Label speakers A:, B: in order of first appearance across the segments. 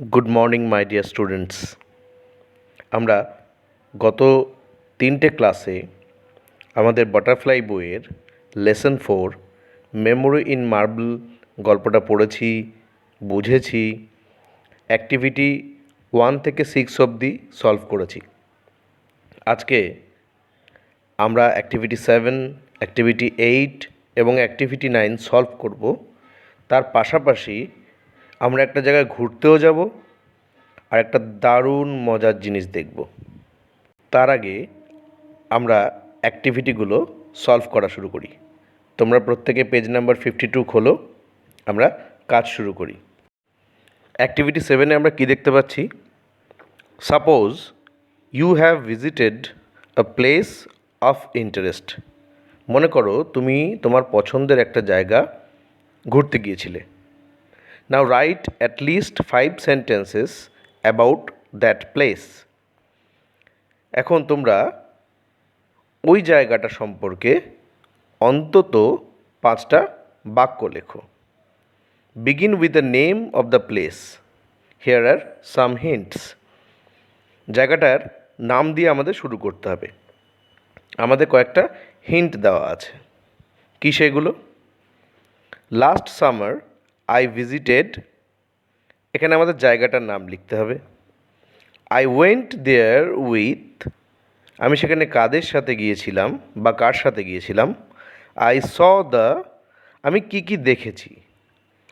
A: Good morning my dear students আমরা গত তিনটে ক্লাসে আমাদের বাটারফ্লাই বইয়ের lesson four memory in marble গল্পটা পড়েছি, বুঝেছি অ্যাক্টিভিটি ওয়ান থেকে সিক্স অবধি সলভ করেছি। আজকে আমরা অ্যাক্টিভিটি সেভেন অ্যাক্টিভিটি এইট এবং অ্যাক্টিভিটি নাইন সলভ করব। তার পাশাপাশি আমরা একটা জায়গায় ঘুরতেও যাব আর একটা দারুণ মজার জিনিস দেখব। তার আগে আমরা অ্যাক্টিভিটিগুলো সলভ করা শুরু করি। তোমরা প্রত্যেকে পেজ নাম্বার ফিফটি টু খোলো, আমরা কাজ শুরু করি। অ্যাক্টিভিটি সেভেনে আমরা কী দেখতে পাচ্ছি? Suppose you have visited a place of interest মনে করো তুমি তোমার পছন্দের একটা জায়গা ঘুরতে গিয়েছিলে। Now write at least five sentences about that place এখন তোমরা ওই জায়গাটা সম্পর্কে অন্তত পাঁচটা বাক্য লেখো। Begin with the name of the place here are some hints জায়গাটার নাম দিয়ে আমাদের শুরু করতে হবে। আমাদের কয়েকটা হিন্ট দেওয়া আছে। কী সেগুলো? লাস্ট সামার আই ভিজিটেড এখানে আমাদের জায়গাটার নাম লিখতে হবে। আই ওয়েন্ট দেয়ার উইথ আমি সেখানে কাদের সাথে গিয়েছিলাম বা কার সাথে গিয়েছিলাম? আই স দ্য আমি কি কি দেখেছি?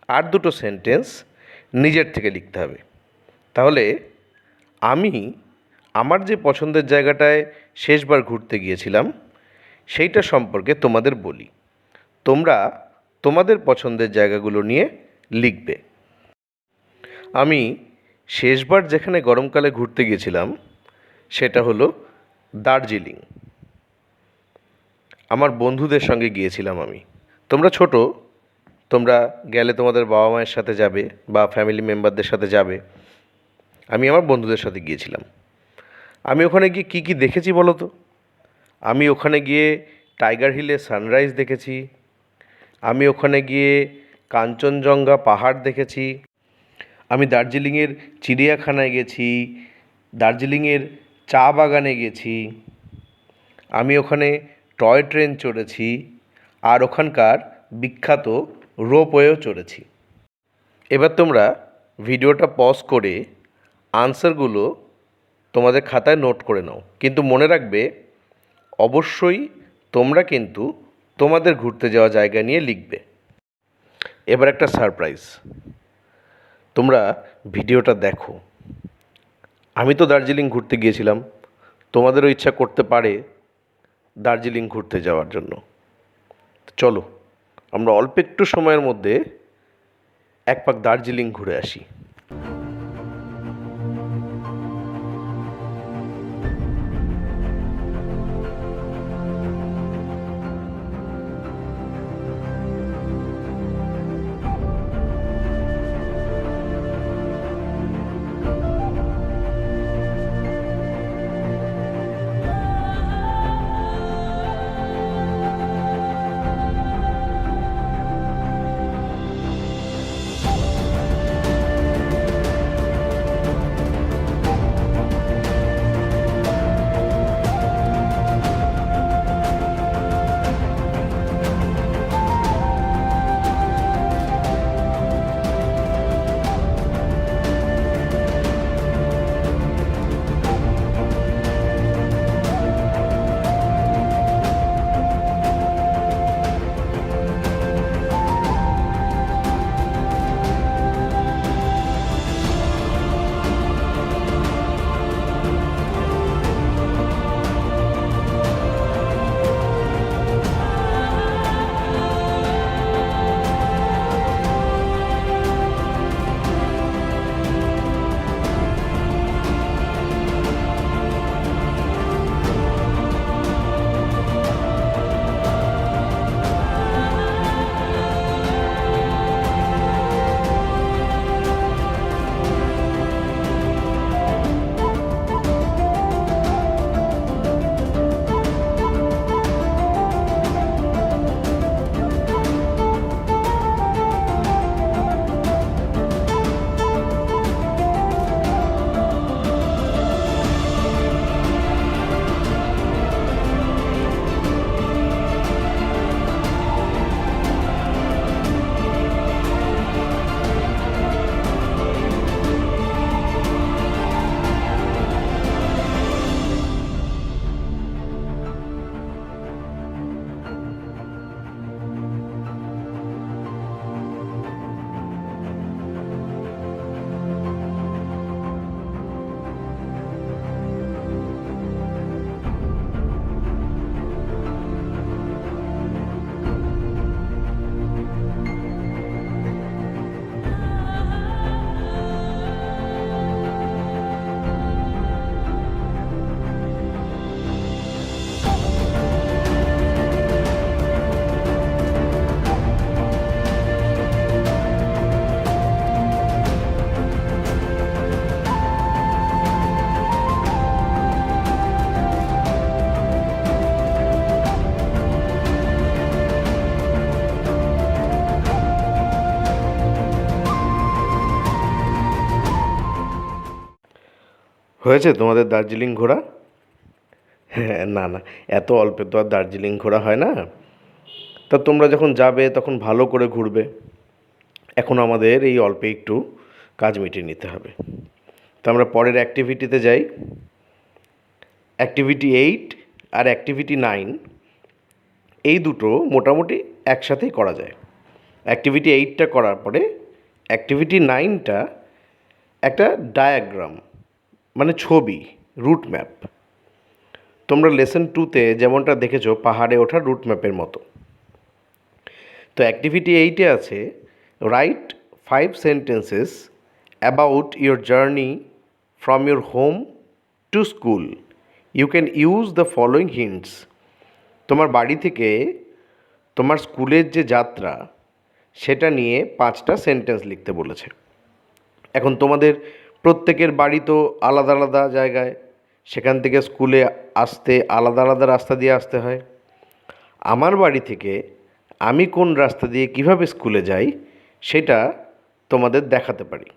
A: আর দুটো সেন্টেন্স নিজের থেকে লিখতে হবে। তাহলে আমি আমার যে পছন্দের জায়গাটায় শেষবার ঘুরতে গিয়েছিলাম, সেইটা সম্পর্কে তোমাদের বলি। তোমরা তোমাদের পছন্দের জায়গাগুলো নিয়ে লিখবে। আমি শেষবার যেখানে গরমকালে ঘুরতে গিয়েছিলাম, সেটা হলো দার্জিলিং। আমার বন্ধুদের সঙ্গে গিয়েছিলাম আমি। তোমরা ছোট, তোমরা গেলে তোমাদের বাবা মায়ের সাথে যাবে বা ফ্যামিলি মেম্বারদের সাথে যাবে। আমি আমার বন্ধুদের সাথে গিয়েছিলাম। আমি ওখানে গিয়ে কী কী দেখেছি বলো তো? আমি ওখানে গিয়ে টাইগার হিলে সানরাইজ দেখেছি। আমি ওখানে গিয়ে কাঞ্চনজঙ্ঘা পাহাড় দেখেছি। আমি দার্জিলিংয়ের চিড়িয়াখানায় গেছি, দার্জিলিংয়ের চা বাগানে গেছি। আমি ওখানে টয় ট্রেন চড়েছি আর ওখানকার বিখ্যাত রোপওয়েও চড়েছি। এবার তোমরা ভিডিওটা পজ করে আনসারগুলো তোমাদের খাতায় নোট করে নাও। কিন্তু মনে রাখবে, অবশ্যই তোমরা কিন্তু তোমাদের ঘুরতে যাওয়া জায়গা নিয়ে লিখবে। এবার একটা সারপ্রাইজ। তোমরা ভিডিওটা দেখো। আমি তো দার্জিলিং ঘুরতে গিয়েছিলাম। তোমাদেরও ইচ্ছা করতে পারে দার্জিলিং ঘুরতে যাওয়ার জন্য। চলো, আমরা অল্প একটু সময়ের মধ্যে এক পাক দার্জিলিং ঘুরে আসি। হয়েছে তোমাদের দার্জিলিং ঘোরা? হ্যাঁ না না, এত অল্পে তো আর দার্জিলিং ঘোরা হয় না। তা তোমরা যখন যাবে, তখন ভালো করে ঘুরবে। এখন আমাদের এই অল্পে একটু কাজ মিটিয়ে নিতে হবে। তো আমরা পরের অ্যাক্টিভিটিতে যাই। অ্যাক্টিভিটি এইট আর অ্যাক্টিভিটি নাইন এই দুটো মোটামুটি একসাথেই করা যায়। অ্যাক্টিভিটি এইটটা করার পরে অ্যাক্টিভিটি নাইনটা একটা ডায়াগ্রাম মানে ছবি রুট ম্যাপ তোমরা লেসন টুতে যেমনটা দেখেছ, পাহাড়ে ওঠা রুট ম্যাপের মতো। তো অ্যাক্টিভিটি এইটে আছে write five sentences about your journey from your home to school you can use the following hints তোমার বাড়ি থেকে তোমার স্কুলের যে যাত্রা, সেটা নিয়ে পাঁচটা সেন্টেন্স লিখতে বলেছে। এখন তোমাদের প্রত্যেকের বাড়ি তো আলাদা আলাদা জায়গায়। সেখান থেকে স্কুলে আসতে আলাদা আলাদা রাস্তা দিয়ে আসতে হয়। আমার বাড়ি থেকে আমি কোন রাস্তা দিয়ে কীভাবে স্কুলে যাই, সেটা তোমাদের দেখাতে পারি।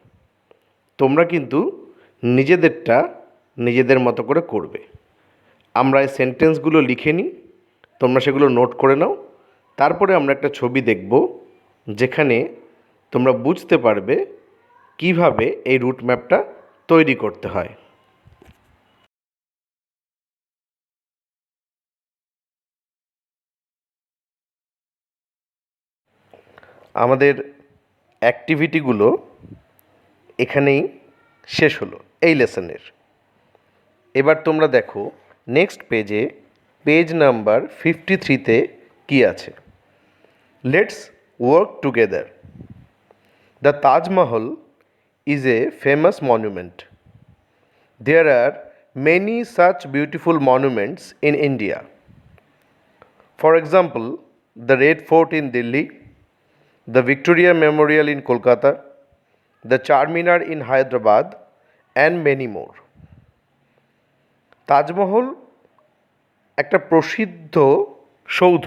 A: তোমরা কিন্তু নিজেদেরটা নিজেদের মতো করে করবে। আমরা এই সেন্টেন্সগুলো লিখে নিই, তোমরা সেগুলো নোট করে নাও। তারপরে আমরা একটা ছবি দেখব, যেখানে তোমরা বুঝতে পারবে কীভাবে এই রুট ম্যাপটা তৈরি করতে হয়? আমাদের অ্যাক্টিভিটিগুলো এখানেই শেষ হলো, এই লেসনের। এবার তোমরা দেখো, নেক্সট পেজে পেজ নাম্বার ফিফটি থ্রিতে কী আছে? Let's work together the Taj Mahal is a famous monument there are many such beautiful monuments in India For example, the Red Fort in Delhi, the Victoria Memorial in Kolkata, the Charminar in Hyderabad, and many more. Taj Mahal একটা প্রসিদ্ধ সৌধ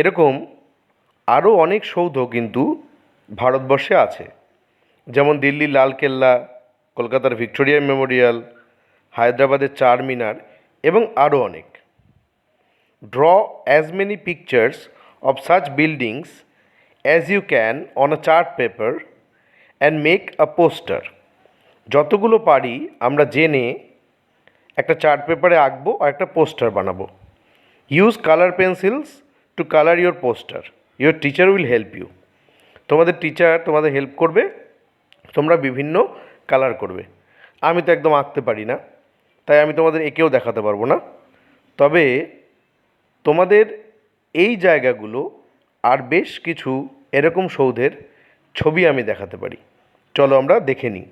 A: এরকম আরও অনেক সৌধ কিন্তু ভারতবর্ষে আছে যেমন দিল্লির লালকেল্লা, কলকাতার ভিক্টোরিয়া মেমোরিয়াল, হায়দ্রাবাদের চারমিনার এবং আরও অনেক। Draw as many pictures of such buildings as you can on a chart paper and make a poster. যতগুলো পারি আমরা জেনে একটা চার্ট পেপারে আঁকবো আর একটা পোস্টার বানাবো। Use colour pencils to colour your poster your teacher will help you তোমাদের টিচার তোমাদের হেল্প করবে। তোমরা বিভিন্ন কালার করবে। আমি তো একদম আঁকতে পারি না, তাই আমি তোমাদের একেও দেখাতে পারব না। তবে তোমাদের এই জায়গাগুলো আর বেশ কিছু এরকম সৌধের ছবি আমি দেখাতে পারি। চলো আমরা দেখে নিই।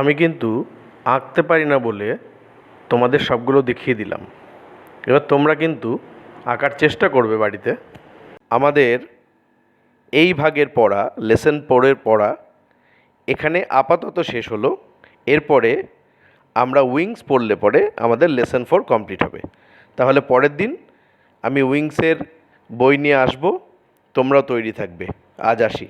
A: আমি কিন্তু আঁকতে পারি না বলে তোমাদের সবগুলো দেখিয়ে দিলাম। এবার তোমরা কিন্তু আঁকার চেষ্টা করবে বাড়িতে। আমাদের এই ভাগের পড়া, লেসন ফোরের পড়া এখানে আপাতত শেষ হলো। এরপরে আমরা উইংস পড়লে পরে আমাদের লেসন ফোর কমপ্লিট হবে। তাহলে পরের দিন আমি উইংসের বই নিয়ে আসব। তোমরাও তৈরি থাকবে। আজ আসি।